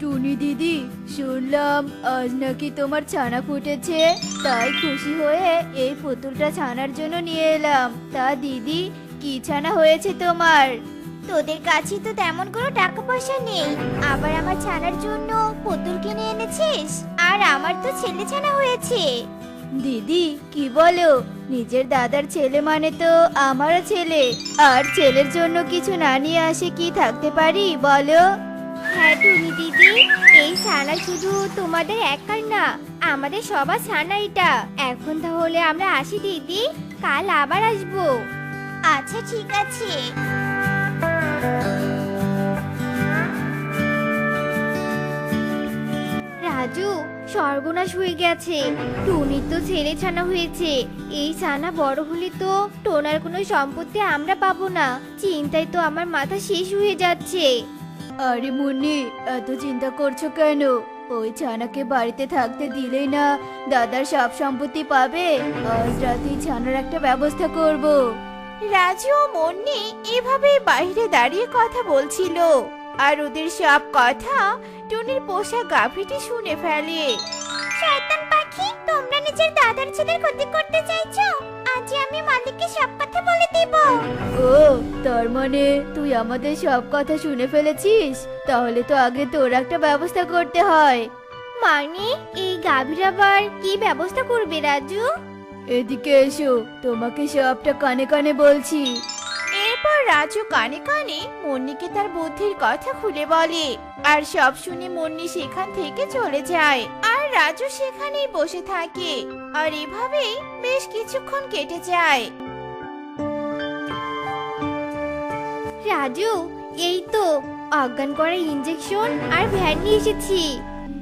টুনি দিদি শুনলাম আজ নাকি তোমার ছানা ফুটেছে। তাই খুশি হয়ে এই পুতুলটা ছানার জন্য নিয়ে এলাম। তা দিদি কি ছানা হয়েছে তোমার? তোদের কাছে তো তেমন কোনো টাকা পয়সা নেই। আবার আমার ছানার জন্য পুতুল কিনে এনেছিস? আর আমার তো ছেলে ছানা হয়েছে। দিদি কি বলো? নিজের দাদার ছেলে মানে তো আমারও ছেলে। আর ছেলের জন্য কিছু না নিয়ে আসে কি থাকতে পারি বলো? হ্যাঁ টুনি দিদি, এই ছানা শুধু তোমাদের একার না, আমাদের সবার ছানা এটা এখন তাহলে আমরা আসি দিদি, কাল আবার আসব। আচ্ছা ঠিক আছে। রাজু, সর্বনাশ হয়ে গেছে। টুনির তো ছেলে ছানা হয়েছে। এই ছানা বড় হলে তো টোনার কোনো সম্পত্তি আমরা পাবো না। চিন্তায় তো আমার মাথা শেষ হয়ে যাচ্ছে। আরে মুন্নি এত চিন্তা করছ কেন? ওই ছানাকে বাড়িতে থাকতে দিলেই না দাদার সব সম্পত্তি পাবে। আজ রাতেই ছানার একটা ব্যবস্থা করব। রাজু ও মন্নি এভাবে বাইরে দাঁড়িয়ে কথা বলছিল। আর ওদের সব কথা টুনির পোষা গাভীটি শুনে ফেলে। শয়তান পাখি তোমরা নিজের দাদার ছেলের ক্ষতি করতে চাইছো? আজ আমি মালিককে সব কথা বলে দেব। ও তার মানে তুই আমাদের সব কথা শুনে ফেলেছিস? তাহলে তো আগে তোর একটা ব্যবস্থা করতে হয়। মানে এই গাভীর আবার কি ব্যবস্থা করবে রাজু? এদিকে এসো তোমাকে সবটা কানে কানে বলছি। এরপর রাজু কানে কানে মন্নিকে তার বুদ্ধির কথা খুলে বলে। আর সব শুনে মন্নি সেখান থেকে চলে যায়। আর রাজু সেখানেই বসে থাকে। আর এভাবেই বেশ কিছুক্ষণ কেটে যায়। রাজু এই তো অজ্ঞান করা ইঞ্জেকশন আর ভ্যান নিয়ে এসেছি।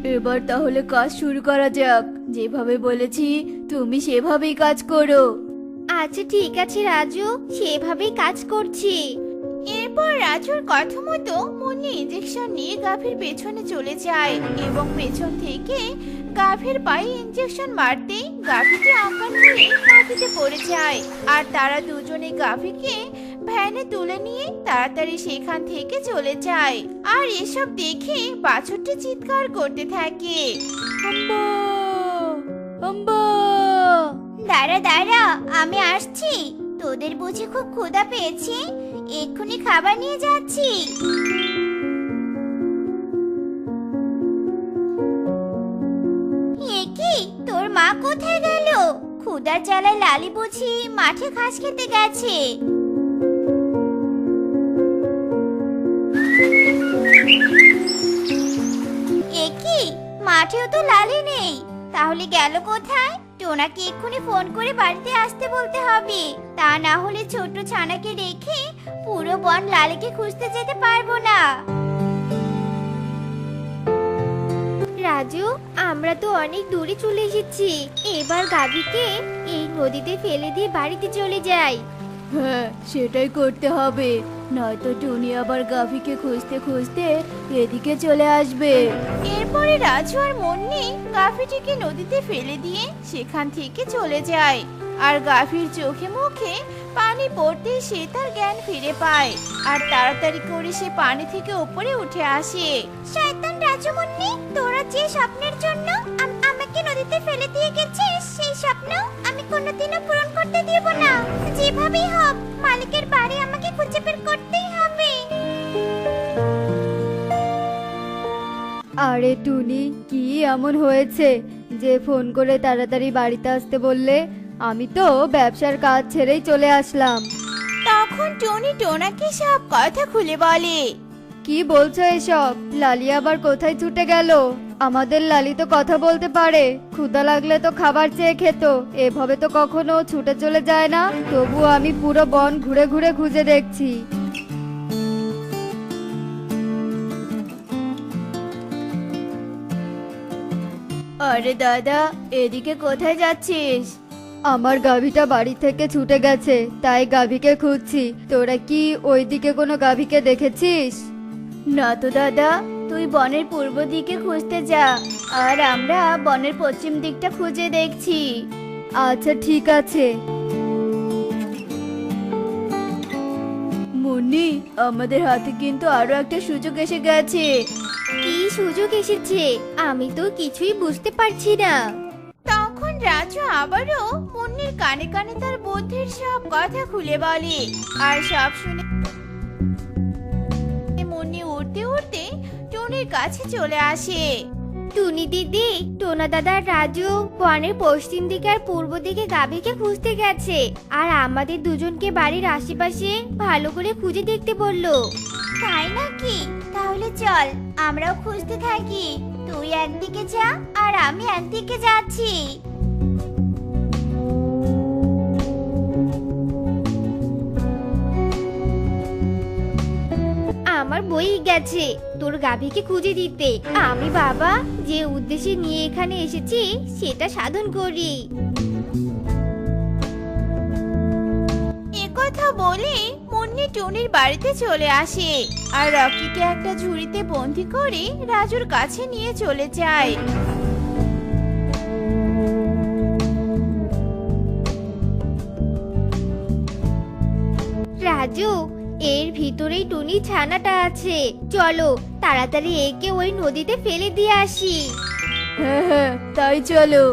এবার তাহলে কাজ শুরু করা যাক। যেভাবে বলেছি তুমি সেভাবেই কাজ করো। আচ্ছা ঠিক আছে রাজু। সেভাবেই কাজ করছি। এরপর রাজুর কথা মতো মুন্নি ইঞ্জেকশন নিয়ে গাভীর পেছনে চলে যায় এবং পেছন থেকে গাভীর পায়ে ইঞ্জেকশন মারতেই গাভীটি আকার হয়ে মাটিতে পড়ে যায়। আর তারা দুজনে গাভীকে ভ্যানে তুলে নিয়ে তাড়াতাড়ি সেখান থেকে চলে যায়। আর এসব দেখে বাছুরটি চিৎকার করতে থাকে। আম্বা আম্বা দাঁড়া দাঁড়া, আমি আসছি। তোদের বুঝি খুব ক্ষুধা পেয়েছি। এক্ষুনি খাবার নিয়ে যাচ্ছি। কি? তোর মা কোথায় গেল? ক্ষুধার জ্বালায় লালি বুঝি মাঠে ঘাস খেতে গেছে। এ কি? মাঠেও তো লালি নেই। তাহলে গেল কোথায়? টোনাকে এক্ষুনি ফোন করে বাড়িতে আসতে বলতে হবে। তা না হলে ছোট ছানাকে রেখে পুরো বন লালেকে খুঁজতে যেতে পারব না। রাজু, আমরা তো অনেক দূরে চলে এসেছি। এবার গাভীকে এই নদীতে ফেলে দিয়ে বাড়িতে চলে যাই। হ্যাঁ সেটাই করতে হবে। নয়তো টুনি আবার গাভীকে খুঁজতে খুঁজতে এদিকে চলে আসবে। এরপরে রাজু আর মন্নি গাভীটিকে নদীতে ফেলে দিয়ে সেখান থেকে চলে যায়। আর গাভীর চোখে মুখে পানি পড়তে সে তার জ্ঞান ফিরে পায়। আর তাড়াতাড়ি করে সে পানি থেকে উপরে উঠে আসে। শয়তান রাজমুন্নি তোরা যে স্বপ্নের জন্য আমাকে নদীতে ফেলে দিয়ে গেছিস? সেই স্বপ্ন আমি কোনোদিনও পূরণ করতে দেব না। যেভাবেই হোক মালিকের বাড়ি আমাকে খুঁজে বের করতেই হবে। আরে টুনি কি এমন হয়েছে? যে ফোন করে তাড়াতাড়ি বাড়িতে আসতে বললে আমি তো ব্যবসার কাজ ছেড়েই চলে আসলাম। তখন টনি টোনাকে সব কথা খুলে বলে। কি বলছো এসব? লালি আবার কোথায় ছুটে গেল? আমাদের লালি তো কথা বলতে পারে। ক্ষুধা লাগলে তো খাবার চেয়ে খেত। এভাবে তো কখনো ছুটে চলে যায় না। তবু আমি পুরো বন ঘুরে ঘুরে খুঁজে দেখছি। আরে দাদা এদিকে কোথায় যাচ্ছিস? আমার গাভীটা বাড়ি থেকে ছুটে গেছে তাই গাভীকে খুঁজছি। তোরা কি ওইদিকে কোনো গাভীকে দেখেছিস? না তো দাদা তুই বনের পূর্ব দিকে খুঁজতে যা আর আমরা বনের পশ্চিম দিকটা খুঁজে দেখছি। আচ্ছা ঠিক আছে। মুন্নি আমাদের হাতে কিন্তু আরও একটা সুযোগ এসে গেছে। কি সুযোগ এসেছে? আমি তো কিছুই বুঝতে পারছি না। তখন রাজু আবারও মুন্নির কানে কানে তার বুদ্ধির সব কথা খুলে বলে আর সব শুনে উঠতে উঠতে টুনির কাছে চলে আসে। টুনি দিদি টোনা দাদা রাজু বনের পশ্চিম দিকে আর পূর্ব দিকে গাভীকে খুঁজতে গেছে। আর আমাদের দুজনকে বাড়ির আশেপাশে ভালো করে খুঁজে দেখতে বলল। তাই নাকি? তাহলে চল আমরাও খুঁজতে থাকি। তুই একদিকে যা আর আমি একদিকে যাচ্ছি। আমার বই গেছে। তোর গাভীকে খুঁজে দিতে। আমি বাবা যে উদ্দেশ্যে নিয়ে এখানে এসেছি সেটা সাধন করি। একথা বলে মুন্নি টুনির বাড়িতে চলে আসে। আর রকিকে একটা ঝুড়িতে বন্দি করে রাজুর কাছে নিয়ে চলে যায়। রাজু এর ভিতরেই টুনি ছানাটা আছে। চলো তাড়াতাড়ি একে ওই নদীতে ফেলে দিয়ে আসি। হ্যাঁ হ্যাঁ তাই চলো।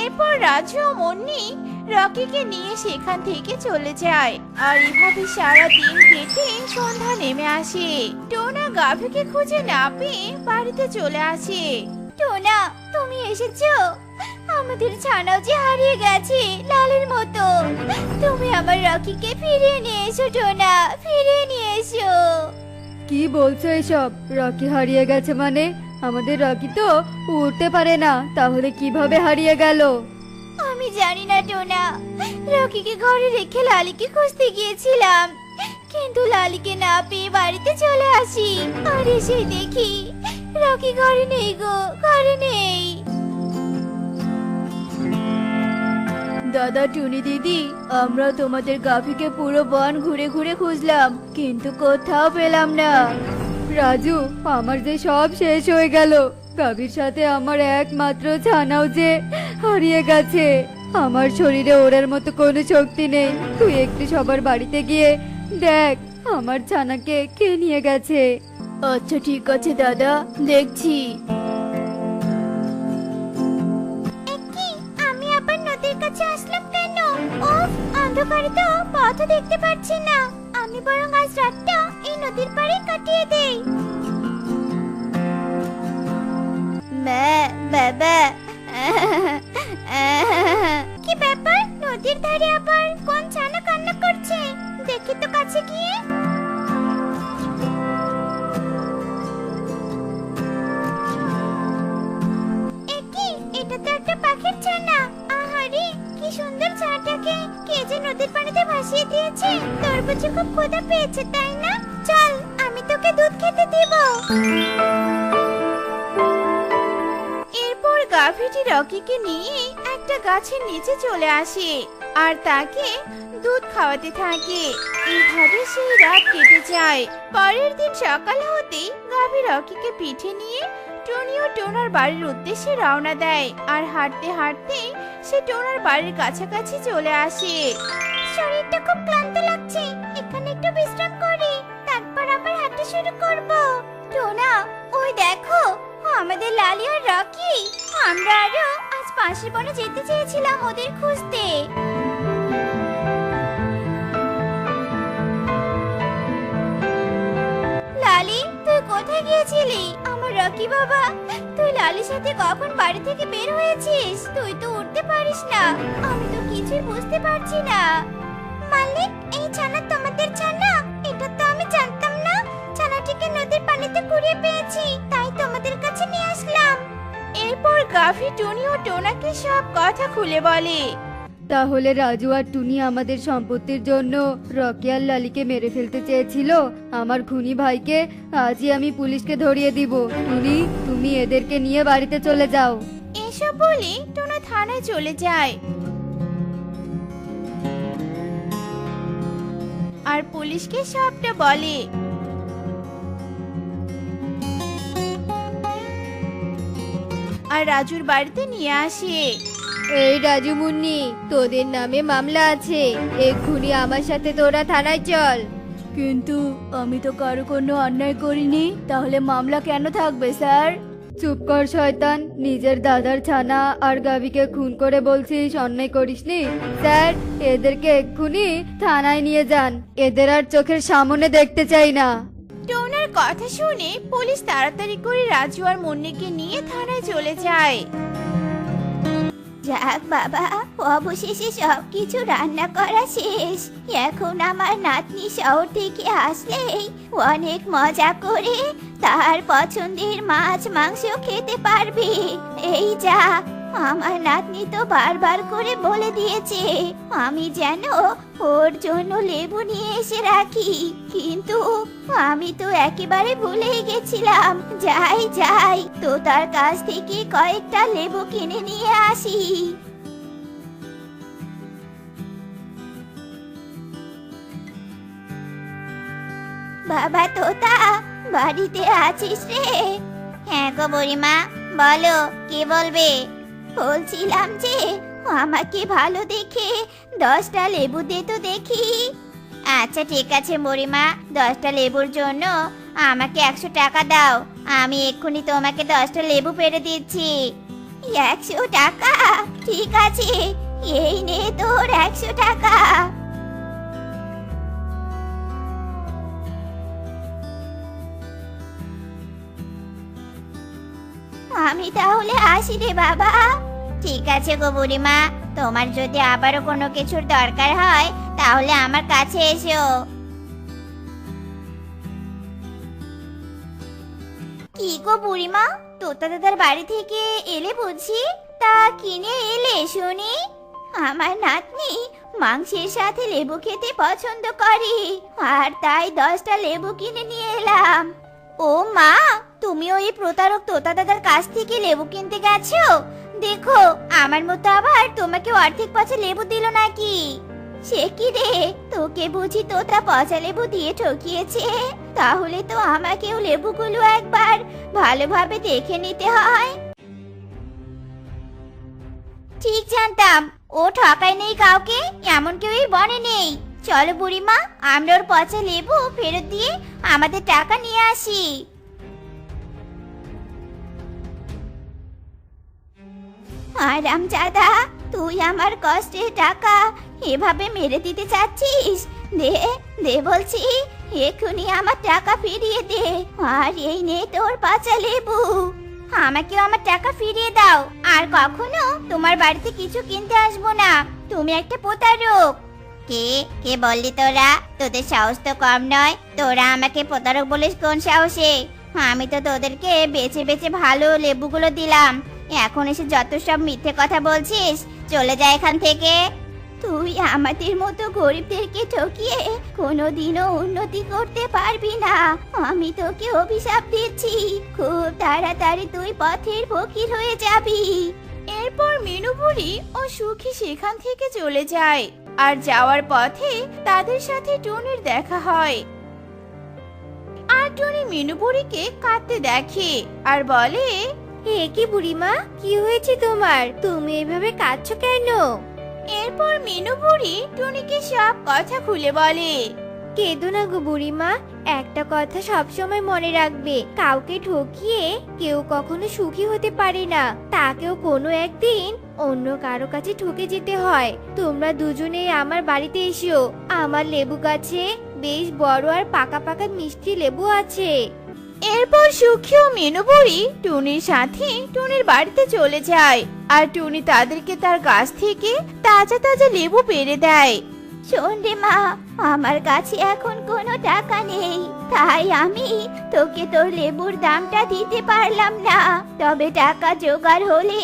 এরপর রাজু ও মুন্নি রকিকে নিয়ে সেখান থেকে চলে যায়। আর এভাবে সারা দিন কেটে সন্ধ্যা নেমে আসে। টোনা গাভীকে খুঁজে না পেয়ে বাড়িতে চলে আসে। টোনা তুমি এসেছ? আমাদের ছানাও যে হারিয়ে গেছে লালের মতো। তুমি আমার রকিকে ফিরিয়ে নিয়ে এসো টোনা। ফিরিয়ে নিয়ে এসো। কি বলছো এসব? রকি হারিয়ে গেছে মানে? আমাদের রকি তো উঠতে পারে না তাহলে কীভাবে হারিয়ে গেল? আমি জানি না টোনা। রকিকে ঘরে রেখে লালিকে খুঁজতে গিয়েছিলাম। কিন্তু লালিকে না পেয়ে বাড়িতে চলে আসি। আর এসে দেখি রকি ঘরে নেই গো ঘরে নেই। দাদা টুনি দিদি, আমরা তোমাদের গাভীকে পুরো বন ঘুরে ঘুরে খুঁজলাম, কিন্তু কোথাও পেলাম না। রাজু, আমার যে সব শেষ হয়ে গেল। গাভীর সাথে আমার একমাত্র ছানাও যে হারিয়ে গেছে। আমার শরীরে ওরার মতো কোনো শক্তি নেই। তুই একটু সবার বাড়িতে গিয়ে দেখ, আমার ছানাকে কে নিয়ে গেছে। আচ্ছা ঠিক আছে দাদা, দেখছি। অন্ধকারে তো পথ দেখতে পাচ্ছি না। আমি বরং আজ রাতটা এই নদীর পাড়ে কাটিয়ে দেই। মা বাবা কি ব্যাপার? নদীর ধারে আবার কোন ছানা কান্না করছে? দেখি তো কাছে গিয়ে। এটা তো একটা পাখির ছানা। আহারে সুন্দর ছানাটাকে কে নদীর পানিতে ভাসিয়ে দিয়েছে? তোর বুঝি খুব ক্ষুধা পেয়েছে, তাই না? চল, আমি তোকে দুধ খেতে এরপর গাভীটি রকিকে নিয়ে একটা গাছের নিচে চলে আসে আর তাকে দুধ খাওয়াতে থাকে। এইভাবে সেই রাত কেটে যায়। পরের দিন সকাল হতেই গাভী রকিকে পিঠে নিয়ে টনি ও টোনার বাড়ির উদ্দেশ্যে রওনা দেয় আর হাঁটতে হাঁটতে সে টোনার বাড়ির কাছাকাছি চলে আসে। শরীরটা খুব ক্লান্ত লাগছে। এখানে একটু বিশ্রাম করি, তারপর আবার হাঁটা শুরু করব। টোনা, ওই দেখো, আমাদের লালি আর রকি। আমরা আরও আজ পাশের বনে যেতে চেয়েছিলাম ওদের খুঁজতে। লালি, তুই কোথায় গিয়েছিলি? রকি বাবা, তুই লালির সাথে কখন বাড়ি থেকে বের হয়েছিস? তুই তো উঠতে পারিস না। আমি তো কিছুই বুঝতে পারছি না। মালিক, এই ছানা তোমাদের ছানা? এটা তো আমি জানতাম না। ছানাটিকে নদীর পানিতে কুড়িয়ে পেয়েছি, তাই তোমাদের কাছে নিয়ে আসলাম। এরপর গাভী টনি ও টোনাকে সব কথা খুলে বলে। তাহলে রাজু আর টুনি আমাদের সম্পত্তির জন্য রকি আর লালিকে মেরে ফেলতে চেয়েছিল। আমার খুনি ভাইকে আজই আমি পুলিশকে ধরিয়ে দিব। টুনি, তুমি এদেরকে নিয়ে বাড়িতে চলে যাও। এসব বলে টোনা থানায় চলে যায়। আর পুলিশকে সবটা বলে। আর রাজুর বাড়িতে নিয়ে আসে। এই রাজু মুন্নি তোদের নামে মামলা আছে। এক্ষুনি আমার সাথে তোরা থানায় চল। কিন্তু আমি তো কারও কোনো অন্যায় করিনি তাহলে মামলা কেন থাকবে স্যার? চুপ কর শয়তান। নিজের দাদার ছানা আর গাবিকে খুন করে বলছিস অন্যায় করিসনি? স্যার এদেরকে এক্ষুনি থানায় নিয়ে যান। এদের আর চোখের সামনে দেখতে চাই না। টোনার কথা শুনে পুলিশ তাড়াতাড়ি করে রাজু আর মুন্নিকে নিয়ে থানায় চলে যায়। যাক বাবা, অবশেষে সব কিছু রান্না করা শেষ। এখন আমার নাতনি শহর থেকে আসলেই অনেক মজা করে তার পছন্দের মাছ মাংস খেতে পারবে। এই যা আমার নাতনি তো বারবার করে বলে দিয়েছে, আমি যেন ওর জন্য লেবু নিয়ে এসে রাখি। কিন্তু আমি তো একেবারে ভুলেই গেছিলাম। যাই যাই, তো তার কাছ থেকে কয়েকটা লেবু কিনে নিয়ে আসি। বাবা তোতা, বাড়িতে আছিস রে? হ্যাঁ গো বুড়িমা, বলো, কি বলবে? বলছিলাম যে, আমাকে ভালো দেখে দশটা লেবু দে তো দেখি। আচ্ছা ঠিক আছে মরিমা, দশটা লেবুর জন্য আমাকে একশো টাকা দাও। আমি এক্ষুনি তোমাকে দশটা লেবু পেরে দিচ্ছি। একশো টাকা? ঠিক আছে, এই নে তোর একশো টাকা। আমি তাহলে আসি রে বাবা। ঠিক আছে গো বুড়িমা, তোমার যদি আবারও কোনো কিছুর দরকার হয়, তাহলে আমার কাছে এসো। কি গো বুড়িমা, তোতা দাদার বাড়ি থেকে এলে বুঝি? তা কিনে এলে শুনি। আমার নাতনি মাংসের সাথে লেবু খেতে পছন্দ করে, আর তাই দশটা লেবু কিনে নিয়ে এলাম। ও মা, তুমি ওই প্রতারক তোতা দাদার কাছ থেকে লেবু কিনতে গেছো? দেখো, আমার মতো আবার তোমাকে অর্ধেক পচা লেবু দিল নাকি? সে কি রে, তোকে বুঝি তোতা পচা লেবু দিয়ে ঠকিয়েছে। তাহলে তো আমাকেও লেবুগুলো একবার ভালোভাবে দেখে নিতে হয়। ঠিক জানতাম, ও ঠকায় নেই কাউকে, এমন কেউই বনে নেই। চলো বুড়িমা, আমরা ওর পচা লেবু ফেরত দিয়ে আমাদের টাকা নিয়ে আসি। আরাম দাদা তুই আমার কষ্টের টাকা এভাবে মেরে দিতে চাচ্ছিস? দে দে বলছি, এক্ষুনি আমার টাকা ফিরিয়ে দে, আর এই নে তোর পাচা লেবু। আমাকেও আমার টাকা ফিরিয়ে দাও, আর কখনো তোমার বাড়িতে কিছু কিনতে আসব না। তুমি একটা প্রতারক। কে কে বললি তোরা? তোদের সাহস তো কম নয়। তোরা আমাকে প্রতারক বলিস কোন সাহসে? আমি তো তোদেরকে বেছে বেছে ভালো লেবুগুলো দিলাম। এখন এসে যত সব মিথ্যে কথা বলছিস, চলে যা এখান থেকে। তুই আমাদের মতো গরিবদেরকে ঠকিয়ে কোনোদিনও উন্নতি করতে পারবি না। আমি তোকে অভিশাপ দিচ্ছি। খুব তাড়াতাড়ি তুই পথের ফকির হয়ে যাবি। এরপর মিনু বুড়ি ও সুখী সেখান থেকে চলে যায়। আর যাওয়ার পথে তাদের সাথে টুনির দেখা হয়। আর টুনি মিনু বুড়িকে কাঁদতে দেখে আর বলে হে কি বুড়িমা? কি হয়েছে তোমার? তুমি এভাবে কাঁদছো কেন? এরপর মিনু বুড়ি টুনিকে সব কথা খুলে বলে। কেঁদো না গো বুড়িমা একটা কথা সবসময় মনে রাখবে। কাউকে ঠকিয়ে কেউ কখনো সুখী হতে পারে না। তাকেও কোনো একদিন অন্য কারও কাছে ঠকে যেতে হয়। তোমরা দুজনেই আমার বাড়িতে এসো। আমার লেবু গাছে বেশ বড় আর পাকা পাকা মিষ্টি লেবু আছে। এরপর সুখী ও মিনু বুড়ি টুনির সাথে টুনির বাড়িতে চলে যায় আর টুনি তাদেরকে তার গাছ থেকে তাজা তাজা লেবু পেড়ে দেয়। শোন মা, আমার কাছে এখন কোনো টাকা নেই, তাই আমি তোকে তোর লেবুর দামটা দিতে পারলাম না, তবে টাকা জোগাড় হলে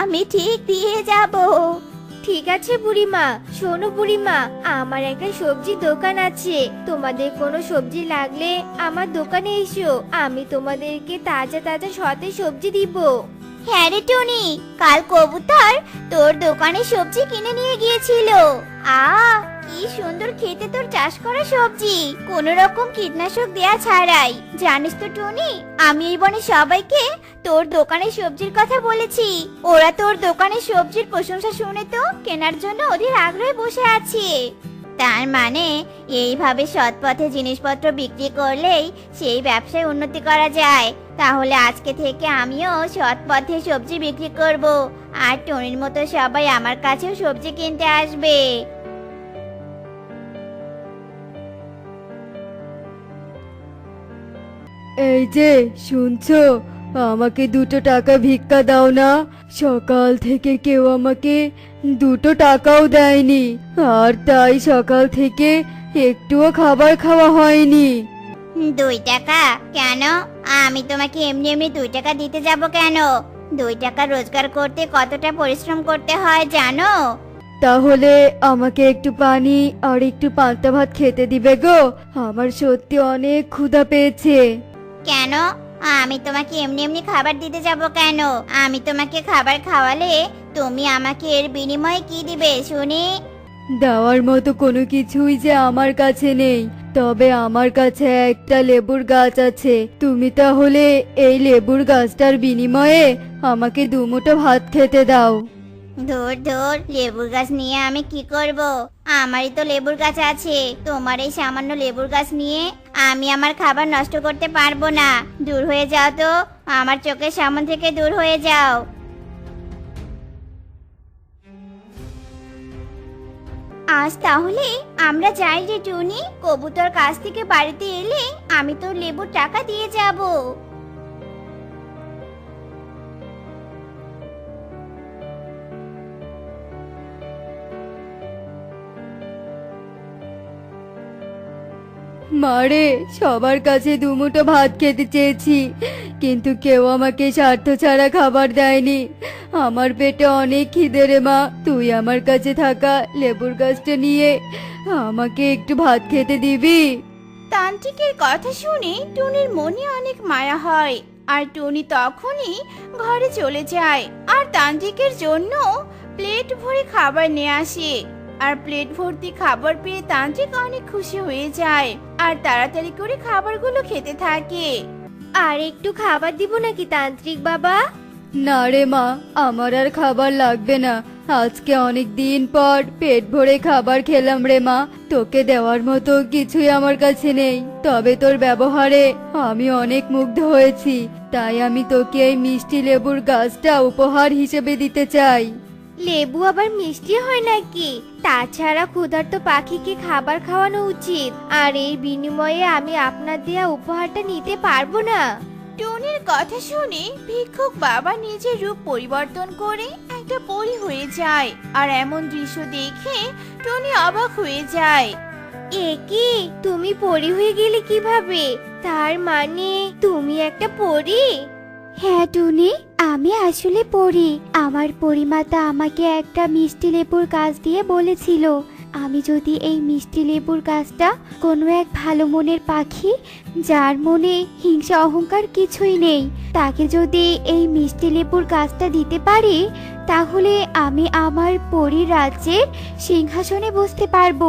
আমি ঠিক দিয়ে যাব। ঠিক আছে বুড়িমা শোনো বুড়িমা আমার একটা সবজি দোকান আছে। তোমাদের কোনো সবজি লাগলে আমার দোকানে এসো আমি তোমাদেরকে তাজা তাজা সতেজ সবজি দিব। হ্যাঁ রে টনি কাল কবুতর তোর দোকানে সবজি কিনে নিয়ে গিয়েছিল। আ কি সুন্দর খেতে তোর চাষ করা সবজি। কোন রকম কীটনাশক দেয়া ছাড়াই। জানিস তো টনি, আমি এই বনে সবাইকে তোর দোকানের সবজির কথা বলেছি। ওরা তোর দোকানের সবজির প্রশংসা শুনে তো কেনার জন্য ওদের আগ্রহে বসে আছে। তার মানে এইভাবে সৎ পথে জিনিসপত্র বিক্রি করলেই সেই ব্যবসায় উন্নতি করা যায়। তাহলে আজকে থেকে আমিও সৎ পথে সবজি বিক্রি করব। আর টনির মতো সবাই আমার কাছেও সবজি কিনতে আসবে। এই যে শুনছো? আমাকে দুটো টাকা ভিক্ষা দাও না। সকাল থেকে কেউ আমাকে দুটো টাকাও দেয়নি। আর তাই সকাল থেকে একটুও খাবার খাওয়া হয়নি। দুই টাকা? কেন? আমি তোমাকে এমনি এমনি দুই টাকা দিতে যাব কেন? দুই টাকা রোজগার করতে কতটা পরিশ্রম করতে হয় জানো? তাহলে আমাকে একটু পানি আর একটু পান্তা ভাত খেতে দিবে গো। আমার সত্যি অনেক ক্ষুধা পেয়েছে। কেন? আমি তোমাকে এমনি এমনি খাবার দিতে যাব কেন? আমি তোমাকে খাবার খাওয়ালে তুমি আমাকে এর বিনিময়ে কি দিবে, শুনি? দেওয়ার মতো কোনো কিছুই যে আমার কাছে নেই। তবে আমার কাছে একটা লেবুর গাছ আছে। তুমি তাহলে এই লেবুর গাছটার বিনিময়ে আমাকে দুমুটো ভাত খেতে দাও। ধুর, ধর, লেবুর গাছ নিয়ে আমি কি করব? আমারই তো লেবুর গাছ আছে। তোমার এই সামান্য লেবুর গাছ নিয়ে আমি আমার খাবার নষ্ট করতে পারব না। দূর হয়ে যাও তো। আমার চোখের সামনে থেকে দূর হয়ে যাও। আজ তাহলে আমরা যাই রে টুনি। কবুতর কাছ থেকে বাড়িতে এলে আমি তোর লেবুর টাকা দিয়ে যাব। মারে সবার কাছে দুমুটো ভাত খেতে চেয়েছি, কিন্তু কেউ আমাকে স্বার্থ ছাড়া খাবার দেয়নি। আমার পেটে অনেক খিদে রে মা, তুই আমার কাছে থাকা লেবুর গাছটা নিয়ে আমাকে একটু ভাত খেতে দিবি? তান্ত্রিকের কথা শুনে টুনির মনে অনেক মায়া হয়, আর টুনি তখনই ঘরে চলে যায়, আর তান্ত্রিকের জন্য প্লেট ভরে খাবার নিয়ে আসে। আর প্লেট ভর্তি খাবার পেয়ে তান্ত্রিক অনেক খুশি হয়ে যায় আর তাড়াতাড়ি করে খাবারগুলো খেতে থাকে। আর একটু খাবার দিব নাকি তান্ত্রিক বাবা? না রে মা আমার আর খাবার লাগবে না। আজকে অনেক দিন পর পেট ভরে খাবার খেলাম রে মা। তোকে দেওয়ার মতো কিছুই আমার কাছে নেই। তবে তোর ব্যবহারে আমি অনেক মুগ্ধ হয়েছি। তাই আমি তোকে এই মিষ্টি লেবুর গাছটা উপহার হিসেবে দিতে চাই। লেবু আবার মিষ্টি হয় নাকি? তাছাড়া ক্ষুধার্ত পাখিকে খাবার খাওয়ানো উচিত। আর এর বিনিময়ে আমি আপনার দেয়া উপহারটা নিতে পারব না। টুনির কথা শুনে ভিক্ষুক বাবা নিজের রূপ পরিবর্তন করে একটা পরী হয়ে যায়। আর এমন দৃশ্য দেখে টুনি অবাক হয়ে যায়। এ কি? তুমি পরি হয়ে গেলে কীভাবে? তার মানে তুমি একটা পরি? হ্যাঁ টুনি, আমি আসলে পড়ি। আমার পরিমাতা আমাকে একটা মিষ্টি লেবুর গাছ দিয়ে বলেছিল, আমি যদি এই মিষ্টি লেবুর গাছটা কোনো এক ভালো মনের পাখি, যার মনে হিংসা অহংকার কিছুই নেই, তাকে যদি এই মিষ্টি লেবুর গাছটা দিতে পারি, তাহলে আমি আমার পরীর রাজ্যের সিংহাসনে বসতে পারব।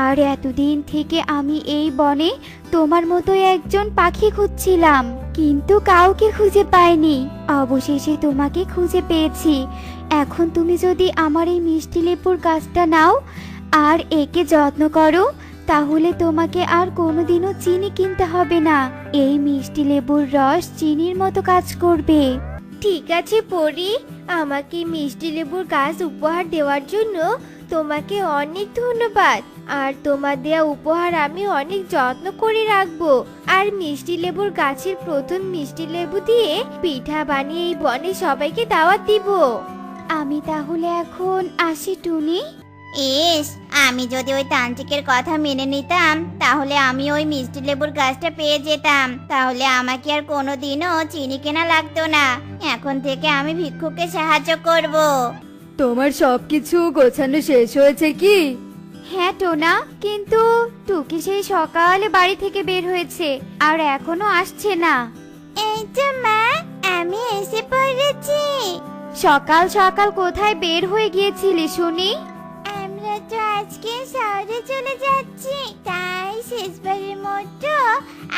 আর এতদিন থেকে আমি এই বনে তোমার মতো একজন পাখি খুঁজছিলাম। কিন্তু কাউকে খুঁজে পাইনি। অবশেষে তোমাকে খুঁজে পেয়েছি। এখন তুমি যদি আমার এই মিষ্টি লেবুর গাছটা নাও আর একে যত্ন করো, তাহলে তোমাকে আর কোনোদিনও চিনি কিনতে হবে না। এই মিষ্টি লেবুর রস চিনির মতো কাজ করবে। ঠিক আছে পরি, আমাকে মিষ্টি লেবুর গাছ উপহার দেওয়ার জন্য তোমাকে অনেক ধন্যবাদ। আর তোমার দেয়া উপহার আমি অনেক যত্ন করে রাখব। আর মিষ্টি লেবুর গাছের প্রথম মিষ্টি লেবু দিয়ে পিঠা বানিয়ে এই বনে সবাইকে দাওয়াত দিব। আমি তাহলে এখন আসি টুনি। ইস আমি যদি ওই তান্ত্রিকের কথা মেনে নিতাম তাহলে আমি ওই মিষ্টি লেবুর গাছটা পেয়ে যেতাম। তাহলে আমাকে আর কোনোদিনও চিনি কেনা লাগতো না। এখন থেকে আমি ভিক্ষুকে সাহায্য করব। তোমার সবকিছু গোছানো শেষ হয়েছে কি? হ্যাঁ টোনা কিন্তু টুকি সেই সকালে বাড়ি থেকে বের হয়েছে আর এখনও আসছে না। এই তো মা আমি এসে পড়েছি। সকাল সকাল কোথায় বের হয়ে গিয়েছিলি শুনি? আমরা তো আজকে শহরে চলে যাচ্ছি। তাই শেষবারের মতো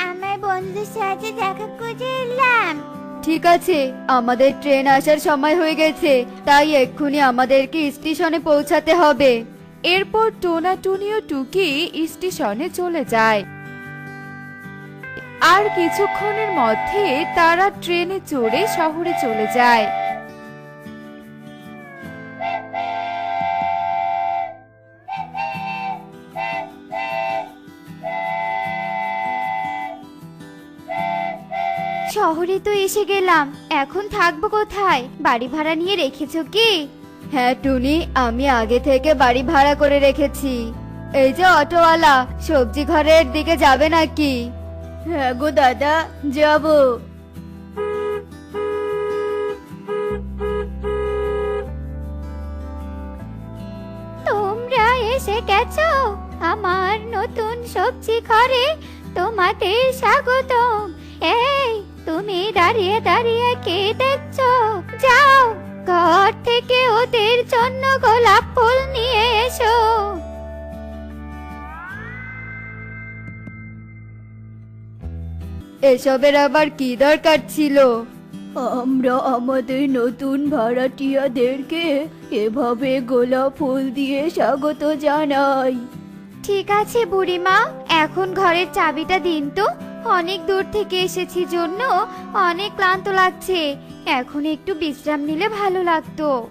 আমার বন্ধুদের সাথে দেখা করে এলাম। ঠিক আছে আমাদের ট্রেন আসার সময় হয়ে গেছে তাই এক্ষুনি আমাদেরকে স্টেশনে পৌঁছাতে হবে। এরপর টোনা টুনি ও টুকি স্টেশনে চলে যায়। আর কিছুক্ষণের মধ্যে তারা ট্রেনে চড়ে শহরে চলে যায়। শহরে তো এসে গেলাম। এখন থাকব কোথায়? বাড়ি ভাড়া নিয়ে রেখেছো কি? হ্যাঁ টুনি, আমি আগে থেকে বাড়ি ভাড়া করে রেখেছি। এই যে অটোওয়ালা, সবজি ঘরের দিকে যাবে নাকি? হ্যাঁ গো দাদা, যাব। তোমরা এসে গেছো আমার নতুন সবজি ঘরে, তোমাদের স্বাগতম। এই, তুমি দাঁড়িয়ে দাঁড়িয়ে কে দেখছ? যাও। ঘর থেকে ওদের জন্য গোলাপ ফুল নিয়ে এসো। এসবের আবার কি দরকার ছিল? আমরা আমাদের নতুন ভাড়াটিয়াদেরকে এভাবে গোলাপ ফুল দিয়ে স্বাগত জানাই। ঠিক আছে বুড়িমা এখন ঘরের চাবিটা দিন তো। অনেক দূর থেকে এসেছি জন্য অনেক ক্লান্ত লাগছে। এখন একটু বিশ্রাম নিলে ভালো লাগতো।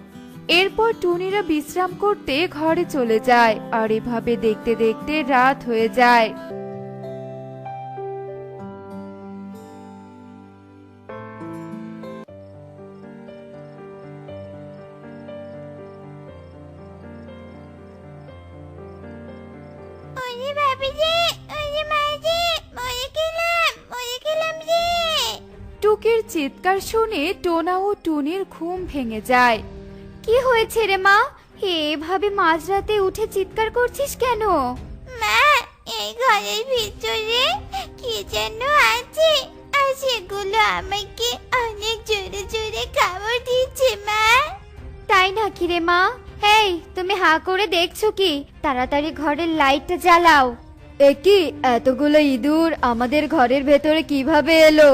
এরপর টুনিরা বিশ্রাম করতে ঘরে চলে যায় আর এভাবে দেখতে দেখতে রাত হয়ে যায়। চিৎকার শুনে টোনা ও টুনির ঘুম ভেঙে যায়। কি হয়েছে রে মা? এভাবে মাঝরাতে উঠে চিৎকার করছিস কেন? মা এই ঘরের ভিতরে কি যেন আছে? আর সেগুলো আমাকে অনেক জোরে জোরে খাবার দিচ্ছে মা। তাই নাকি রে মা? এই তুমি হা করে দেখছ কি? তাড়াতাড়ি ঘরের লাইটটা জ্বালাও। এ কি? এতগুলো ইঁদুর আমাদের ঘরের ভেতরে কীভাবে এলো?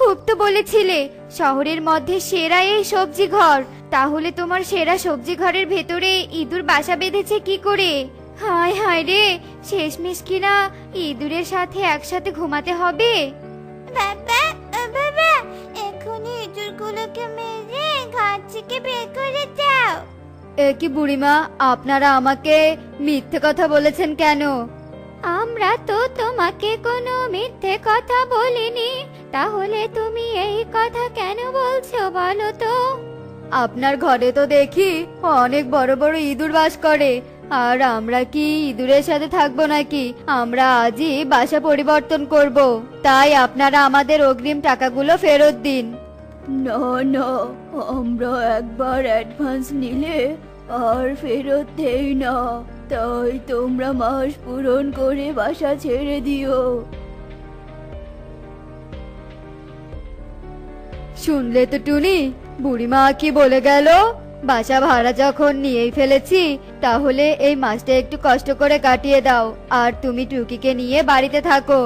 খুব তো বলেছিলে শহরের মধ্যে সেরা এই সবজি ঘর। তাহলে তোমার সেরা সবজি ঘরের ভেতরে ইঁদুর বাসা বেঁধেছে কি করে? হায় হায় রে শেষমেশ কিনা ইঁদুরের সাথে একসাথে ঘুমাতে হবে? বাবা ও বাবা এখনই ইঁদুরগুলোকে মেরে ঘর থেকে বের করে দাও। এ কি বুড়িমা আপনারা আমাকে মিথ্যে কথা বলেছেন কেন? আমরা তো তোমাকে কোনো মিথ্যে কথা বলিনি। তাহলে তুমি এই কথা কেন বলছো বলো তো? আপনার ঘরে তো দেখি অনেক বড় বড় ইঁদুর বাস করে। আর আমরা কি ইঁদুরের সাথে থাকব নাকি? আমরা আজই বাসা পরিবর্তন করব। তাই আপনারা আমাদের অগ্রিম টাকাগুলো ফেরত দিন। না না আমরা একবার অ্যাডভান্স নিলে আর ফেরত দেই না। তাই তোমরা মাস পূরণ করে বাসা ছেড়ে দিও। শুনলে তো টুনি, বুড়িমা কি বলে গেল? বাসা ভাড়া যখন নিয়েই ফেলেছি, তাহলে এই মাসটা একটু কষ্ট করে কাটিয়ে দাও, আর তুমি টুকিকে নিয়ে বাড়িতে থাকো,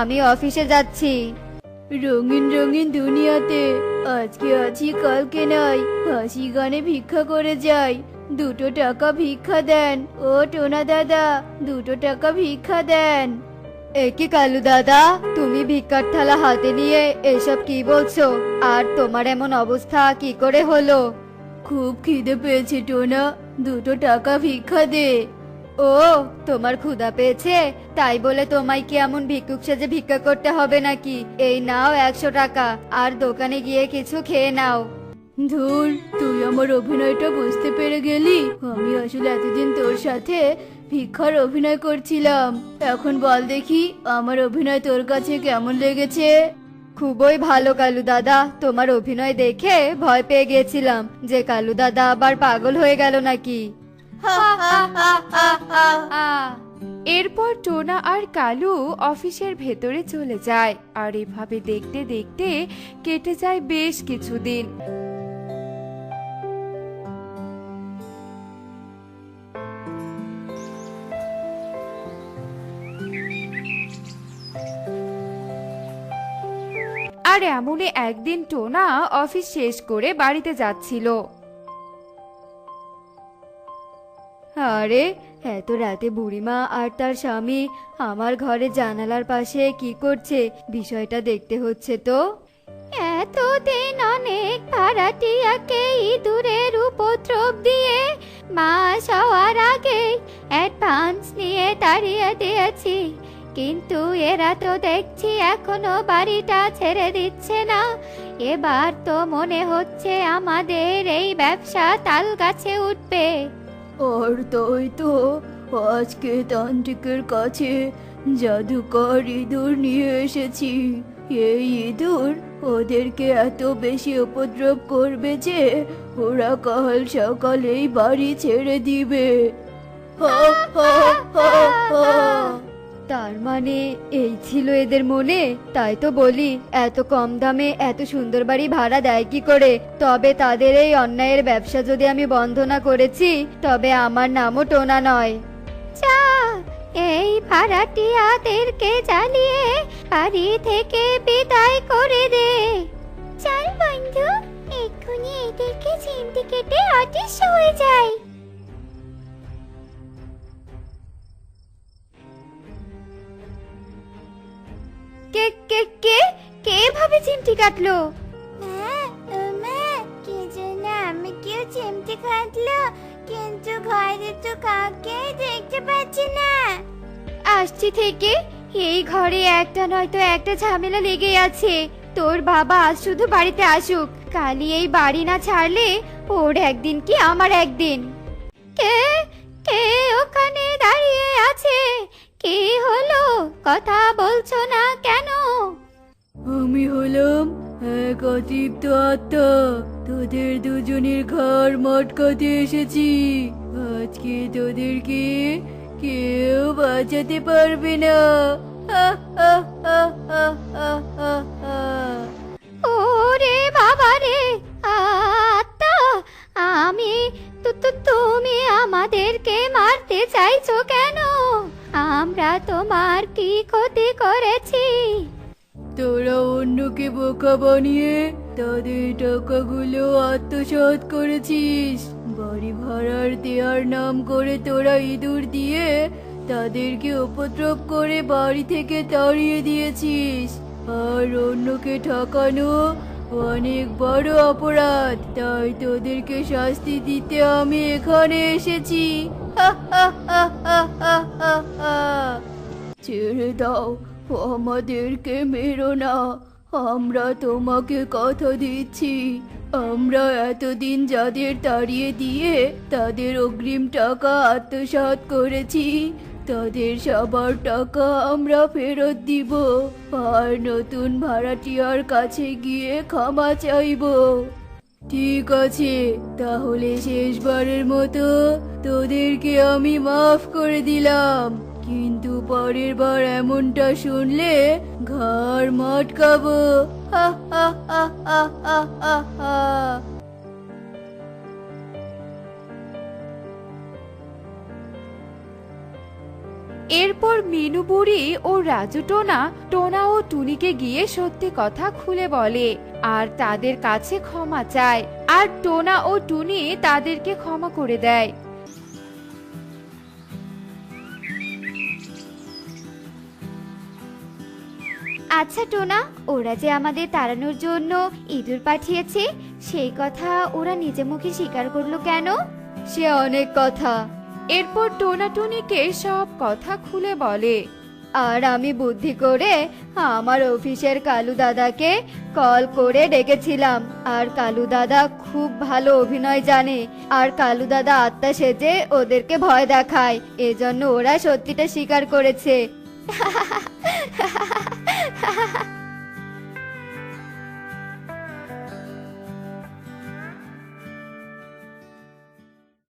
আমি অফিসে যাচ্ছি। রঙিন রঙিন দুনিয়াতে, আজকে আছি, কালকে নাই, হাসি গানে ভিক্ষা করে যাই দুটো টাকা ভিক্ষা দেন। ও টোনা দাদা, দুটো টাকা ভিক্ষা দেন। এ কি কালু দাদা, তুমি ভিক্ষার থালা হাতে নিয়ে এসব কি বলছো? আর তোমার এমন অবস্থা কি করে হলো? খুব খিদে পেয়েছে টোনা, দুটো টাকা ভিক্ষা দে। ও, তোমার ক্ষুধা পেয়েছে? তাই বলে তোমায় কি এমন ভিক্ষুক সেজে ভিক্ষা করতে হবে নাকি? এই নাও একশো টাকা, আর দোকানে গিয়ে কিছু খেয়ে নাও। ধুর, তুই আমার অভিনয়টা বুঝতে পেরে গেলি? আমি আসলে এতদিন তোর সাথে ভিক্ষার অভিনয় করছিলাম। এখন বল দেখি, আমার অভিনয় তোর কাছে কেমন লেগেছে? খুবই ভালো, কালু দাদা। তোমার অভিনয় দেখে ভয় পেয়ে গেছিলাম যে কালু দাদা আবার পাগল হয়ে গেল নাকি। এরপর টোনা আর কালু অফিসের ভেতরে চলে যায় আর এভাবে দেখতে দেখতে কেটে যায় বেশ কিছুদিন। আর এমনই একদিন টোনা অফিস শেষ করে বাড়িতে যাচ্ছিল। আরে, এত রাতে বুড়িমা আর তার স্বামী আমার ঘরে জানালার পাশে কি করছে? বিষয়টা দেখতে হচ্ছে তো। এতদিন অনেক ভাড়াটিয়াকে ইঁদুরের উপদ্রব দিয়ে মাস হওয়ার আগে অ্যাডভান্স নিয়ে তাড়িয়ে দিয়েছি। কিন্তু এরা তো দেখছি এখনও বাড়িটা ছেড়ে দিচ্ছে না। এবার তো মনে হচ্ছে আমাদের এই ব্যবসা তাল গাছে উঠবে। আর তাই তো আজকে তান্ত্রিকের কাছে জাদুকর ইঁদুর নিয়ে এসেছি। এই ইঁদুর ওদেরকে এত বেশি উপদ্রব করবে যে ওরা কাল সকালেই বাড়ি ছেড়ে দিবে। হা, হা, হা, হা। তার মানে এই ছিল এদের মনে? তাই তো বলি, এত কম দামে এত সুন্দর বাড়ি ভাড়া দেয় কি করে? তবে তাদের এই অন্যায়ের ব্যবসা যদি আমি বন্ধ না করেছি, তবে আমার নামও টোনা নয়। চা এই ভাড়াটিয়াদেরকে জ্বালিয়ে বাড়ি থেকে বিদায় করে দে। চল বন্ধু, এক্ষুনি এদেরকে চিমটি কেটে অদৃশ্য হয়ে যায় কে কে কে? কে ভাবে চিমটি কাটলো? মা ও মা কে যেন আমাকেও চিমটি খাটলো কিন্তু ঘরে তো কাউকে দেখতে পাচ্ছি না। আসছি থেকে এই ঘরে একটা নয়তো একটা ঝামেলা লেগেই আছে। তোর বাবা আজ শুধু বাড়িতে আসুক কালি এই বাড়ি না ছাড়লে ওর একদিন কি আমার একদিন। কে কে ওখানে দাঁড়িয়ে আছে? কি হলো? কথা বলছো না কেন? আমি হলাম এক অতৃপ্ত আত্মা। তোদের দুজনের ঘর মটকাতে এসেছি। আজকে তোদেরকে কেউ বাঁচাতে পারবে না। ওরে বাবা রে আত্মা আমি তুমি আমাদেরকে মারতে চাইছো কেন? আমরা তোমার কি ক্ষতি করেছি? তোরা অন্যকে বোকা বানিয়ে তাদের টাকাগুলো আত্মসাৎ করেছিস। বাড়ি ভাড়ার দেওয়ার নাম করে তোরা ইঁদুর দিয়ে তাদেরকে উপদ্রব করে বাড়ি থেকে তাড়িয়ে দিয়েছিস। আর অন্যকে ঠকানো অনেক বড় অপরাধ, তাই তোদেরকে শাস্তি দিতে আমি এখানে এসেছি। ছেড়ে দাও, আমাদেরকে মেরো না। আমরা তোমাকে কথা দিচ্ছি। আমরা এতদিন যাদের তাড়িয়ে দিয়ে তাদের অগ্রিম টাকা আত্মসাৎ করেছি তাদের সবার টাকা আমরা ফেরত দিব আর নতুন ভাড়াটিয়ার কাছে গিয়ে ক্ষমা চাইব। ঠিক আছে, তাহলে শেষবারের মতো তোদেরকে আমি মাফ করে দিলাম। কিন্তু পরের বার এমনটা শুনলে ঘর মটকাবো। হা হা হা হা হা হা। এরপর মিনু বুড়ি ও রাজু টোনা টোনা ও টুনিকে গিয়ে সত্যি কথা খুলে বলে আর তাদের কাছে ক্ষমা চায়। আর টোনা ও টুনি তাদেরকে ক্ষমা করে দেয়। আচ্ছা টোনা ওরা যে আমাদের তাড়ানোর জন্য ইঁদুর পাঠিয়েছে সেই কথা ওরা নিজে মুখে স্বীকার করল কেন? সে অনেক কথা। এরপর টোনাটুনিকে সব কথা খুলে বলে, আর আমি বুদ্ধি করে আমার অফিসের কালু দাদাকে কল করে ডেকেছিলাম। আর কালু দাদা খুব ভালো অভিনয় জানে। আর কালু দাদা আত্মা সেজে ওদেরকে ভয় দেখায়। এজন্য ওরা সত্যিটা স্বীকার করেছে।